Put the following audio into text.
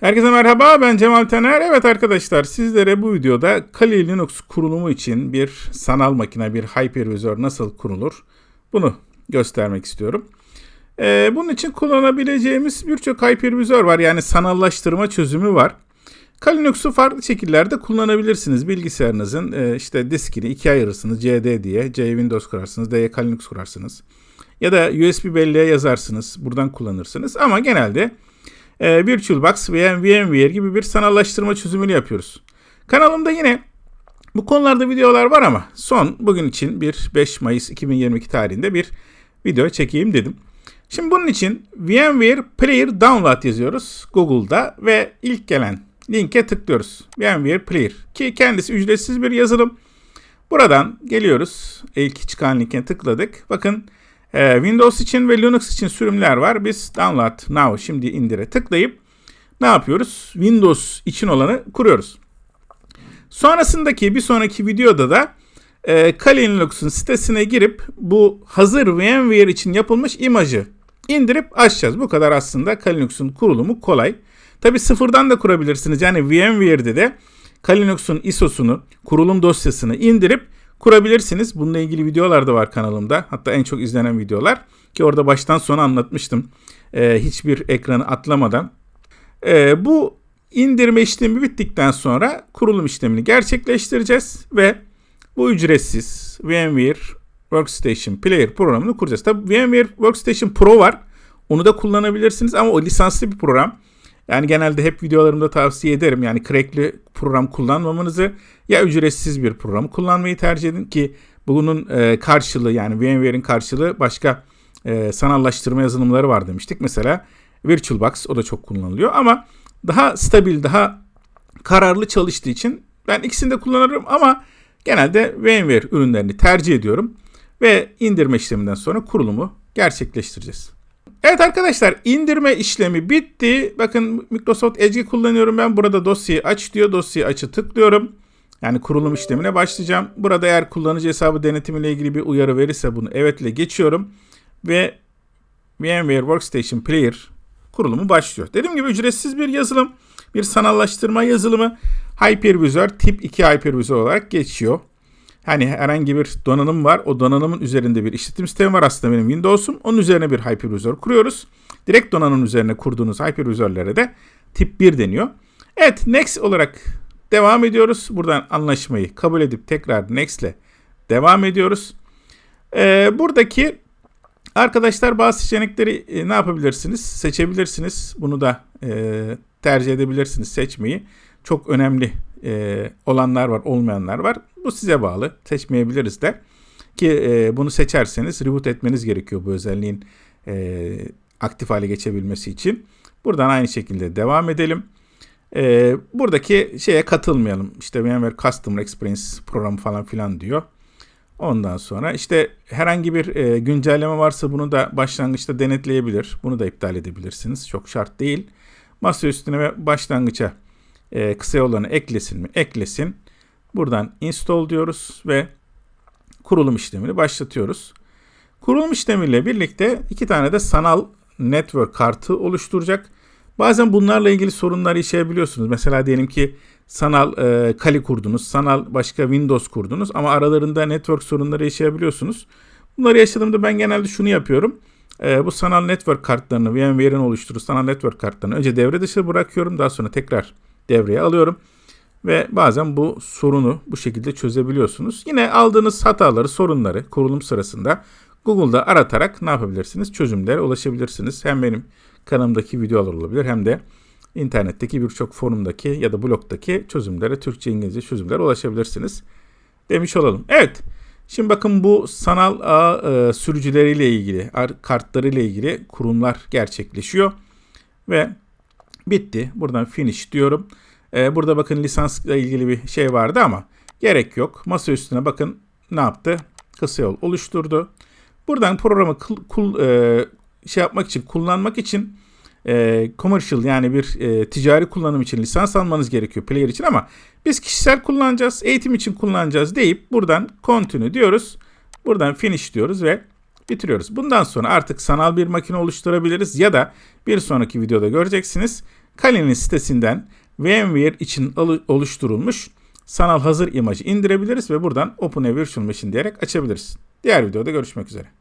Herkese merhaba ben Cemal Taner. Evet arkadaşlar sizlere bu videoda Kali Linux kurulumu için bir sanal makine, bir hypervisor nasıl kurulur bunu göstermek istiyorum. Ee, bunun için kullanabileceğimiz birçok hypervisor var yani sanallaştırma çözümü var. Linux'u farklı şekillerde kullanabilirsiniz. Bilgisayarınızın e, işte diskini ikiye ayırırsınız CD diye. C Windows kurarsınız, D'ye Linux kurarsınız. Ya da USB belleğe yazarsınız. Buradan kullanırsınız. Ama genelde e, VirtualBox veya VMware gibi bir sanallaştırma çözümünü yapıyoruz. Kanalımda yine bu konularda videolar var ama son bugün için bir 5 Mayıs 2022 tarihinde bir video çekeyim dedim. Şimdi bunun için VMware Player Download yazıyoruz Google'da ve ilk gelen linke tıklıyoruz. VMware Player ki kendisi ücretsiz bir yazılım. Buradan geliyoruz. İlk çıkan linke tıkladık. Bakın ee, Windows için ve Linux için sürümler var. Biz Download Now şimdi indire tıklayıp ne yapıyoruz? Windows için olanı kuruyoruz. Sonrasındaki bir sonraki videoda da e, Kali Linux'un sitesine girip bu hazır VMware için yapılmış imajı indirip açacağız. Bu kadar aslında Kali Linux'un kurulumu kolay. Tabi sıfırdan da kurabilirsiniz. Yani VMware'de de Kali Linux'un ISO'sunu, kurulum dosyasını indirip kurabilirsiniz. Bununla ilgili videolar da var kanalımda. Hatta en çok izlenen videolar. Ki orada baştan sona anlatmıştım. Ee, hiçbir ekranı atlamadan. Ee, bu indirme işlemi bittikten sonra kurulum işlemini gerçekleştireceğiz. Ve bu ücretsiz VMware Workstation Player programını kuracağız. Tabi VMware Workstation Pro var. Onu da kullanabilirsiniz ama o lisanslı bir program. Yani genelde hep videolarımda tavsiye ederim. Yani crackli program kullanmamanızı ya ücretsiz bir programı kullanmayı tercih edin ki bunun e, karşılığı yani VMware'in karşılığı başka e, sanallaştırma yazılımları var demiştik. Mesela VirtualBox o da çok kullanılıyor ama daha stabil, daha kararlı çalıştığı için ben ikisini de kullanırım ama genelde VMware ürünlerini tercih ediyorum ve indirme işleminden sonra kurulumu gerçekleştireceğiz. Evet arkadaşlar indirme işlemi bitti. Bakın Microsoft Edge kullanıyorum ben. Burada dosyayı aç diyor. Dosyayı açı tıklıyorum. Yani kurulum işlemine başlayacağım. Burada eğer kullanıcı hesabı denetimiyle ilgili bir uyarı verirse bunu evetle geçiyorum. Ve VMware Workstation Player kurulumu başlıyor. Dediğim gibi ücretsiz bir yazılım. Bir sanallaştırma yazılımı. Hypervisor tip 2 hypervisor olarak geçiyor. Hani herhangi bir donanım var. O donanımın üzerinde bir işletim sistemi var aslında benim Windows'um. Onun üzerine bir hypervisor kuruyoruz. Direkt donanım üzerine kurduğunuz hypervisor'lara da tip 1 deniyor. Evet next olarak devam ediyoruz. Buradan anlaşmayı kabul edip tekrar next ile devam ediyoruz. Ee, buradaki arkadaşlar bazı seçenekleri e, ne yapabilirsiniz? Seçebilirsiniz. Bunu da e, tercih edebilirsiniz seçmeyi. Çok önemli e, olanlar var, olmayanlar var. Bu size bağlı. Seçmeyebiliriz de. Ki e, bunu seçerseniz reboot etmeniz gerekiyor bu özelliğin e, aktif hale geçebilmesi için. Buradan aynı şekilde devam edelim. E, buradaki şeye katılmayalım. İşte VMware Customer Experience programı falan filan diyor. Ondan sonra işte herhangi bir e, güncelleme varsa bunu da başlangıçta denetleyebilir. Bunu da iptal edebilirsiniz. Çok şart değil. Masa üstüne ve başlangıça e, kısa yollarını eklesin mi? Eklesin. Buradan install diyoruz ve kurulum işlemini başlatıyoruz. Kurulum işlemiyle birlikte iki tane de sanal network kartı oluşturacak. Bazen bunlarla ilgili sorunlar yaşayabiliyorsunuz. Mesela diyelim ki sanal e, Kali kurdunuz, sanal başka Windows kurdunuz ama aralarında network sorunları yaşayabiliyorsunuz. Bunları yaşadığımda ben genelde şunu yapıyorum. E, bu sanal network kartlarını VMware'in oluşturduğu sanal network kartlarını önce devre dışı bırakıyorum. Daha sonra tekrar devreye alıyorum. Ve bazen bu sorunu bu şekilde çözebiliyorsunuz. Yine aldığınız hataları, sorunları kurulum sırasında Google'da aratarak ne yapabilirsiniz? Çözümlere ulaşabilirsiniz. Hem benim kanalımdaki videolar olabilir hem de internetteki birçok forumdaki ya da blogdaki çözümlere, Türkçe, İngilizce çözümlere ulaşabilirsiniz. Demiş olalım. Evet. Şimdi bakın bu sanal ağ e, sürücüleriyle ilgili, kartlarıyla ilgili kurumlar gerçekleşiyor. Ve bitti. Buradan finish diyorum. Ee, burada bakın lisansla ilgili bir şey vardı ama gerek yok. Masa üstüne bakın ne yaptı? Kısa yol oluşturdu. Buradan programı kul, kul, e, şey yapmak için, kullanmak için e, commercial yani bir e, ticari kullanım için lisans almanız gerekiyor player için ama biz kişisel kullanacağız, eğitim için kullanacağız deyip buradan continue diyoruz. Buradan finish diyoruz ve bitiriyoruz. Bundan sonra artık sanal bir makine oluşturabiliriz ya da bir sonraki videoda göreceksiniz. Kali'nin sitesinden VMware için oluşturulmuş sanal hazır imajı indirebiliriz ve buradan Open a Virtual Machine diyerek açabiliriz. Diğer videoda görüşmek üzere.